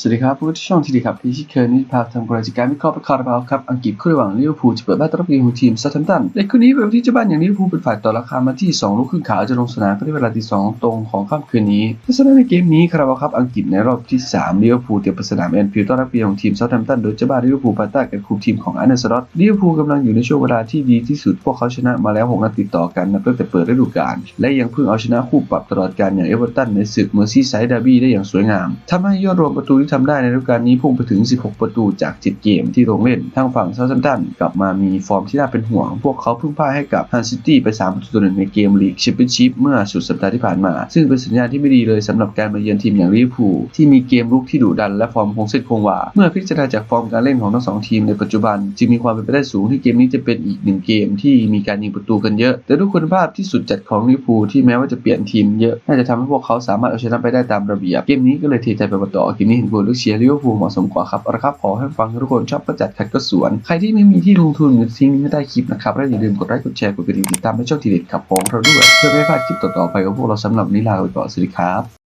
สวัสดีครับผู้ช่องทีดีครับที่ชิเคยนี่พาทำรายการวิเคราะห์ไปคาราบาวครับอังกฤษคู่ระหว่างลิเวอร์พูลจะเปิดบ้านต้อนรับของทีมซาทัมตันในคืนนี้เป็นที่เจ้าบ้านอย่างลิเวอร์พูลเป็นฝ่ายต่อราคามาที่ 2 ลูกครึ่งขาวจะลงสนามก็ในเวลาที่2ตรงของค่ำคืนนี้ลักษณะในเกมนี้คาราบาวครับอังกฤษในรอบที่3ลิเวอร์พูลเตรียมไปสนามแอนฟิลด์ต้อนรับของทีมซาทัมตันโดยเจ้าบ้านลิเวอร์พูลภายใต้การคุมทีมของอาร์สลอตลิเวอร์พูลกำลังอยู่ในช่วงเวลาที่ดีที่สุดพวกเขาชนะมาแล้วหกนัดติดต่อกันนับตั้งแต่เปิดฤดูกาลและยังเพิ่งเอาชนะคู่ปรับตลอดการอย่างเอเวอร์ตันในศึกเมอร์ซีไซด์ดาร์บี้ได้อย่างสวยงามทำให้ยอดรวมประตูที่ทำได้ในฤดูกาลนี้พุ่งไปถึง 16 ประตูจาก7เกมที่ลงเล่นทางฝั่งเซาท์แฮมตันกลับมามีฟอร์มที่น่าเป็นห่วง พวกเขาเพิ่งพ่ายให้กับฮันซิตี้ไป 3 ประตูต่อหนึ่งในเกมลีกแชมเปี้ยนชิพเมื่อสุดสัปดาห์ที่ผ่านมา ซึ่งเป็นสัญญาณที่ไม่ดีเลยสำหรับการมาเยือนทีมอย่างลิเวอร์พูลที่มีเกมรุกที่ดุดันและฟอร์มคงเส้นคงวาเมื่อพิจารณาจากฟอร์มการเล่นของทั้งสองทีมในปัจจุบัน จึงมีความเป็นไปได้สูงที่เกมนี้จะเป็นอีกหนึ่งเกมที่มีการยิงประตูกันเยอะ แต่ด้วยคุณภาพที่สุดจัดของลิเวอร์พูลที่แม้ว่าจะเปลี่ยนทีมเยอะน่าจะทำให้พวกเขาสามารถเอาชนะไปได้ตามระเบียบเกมนี้ก็เลยเทใจไปต่อเกมนี้เห็นผลหรือกเชียร์ลิเวอร์พูลเหมาะสมกว่าครับเอาละครับขอให้ฟังทุกคนชอบประจัดขัดก็สวน ใครที่ไม่มีที่ลงทุนทิ้งไม่ได้คลิปนะครับและอย่าลืมกดไลค์กดแชร์กดกระดิ่งติดตามให้ช่องทีเด็ดขับของเราด้วย เพื่อไม่พลาดคลิปต่อๆไปของพวกเราสำหรับนิลาไปก่อนสวัสดีครับ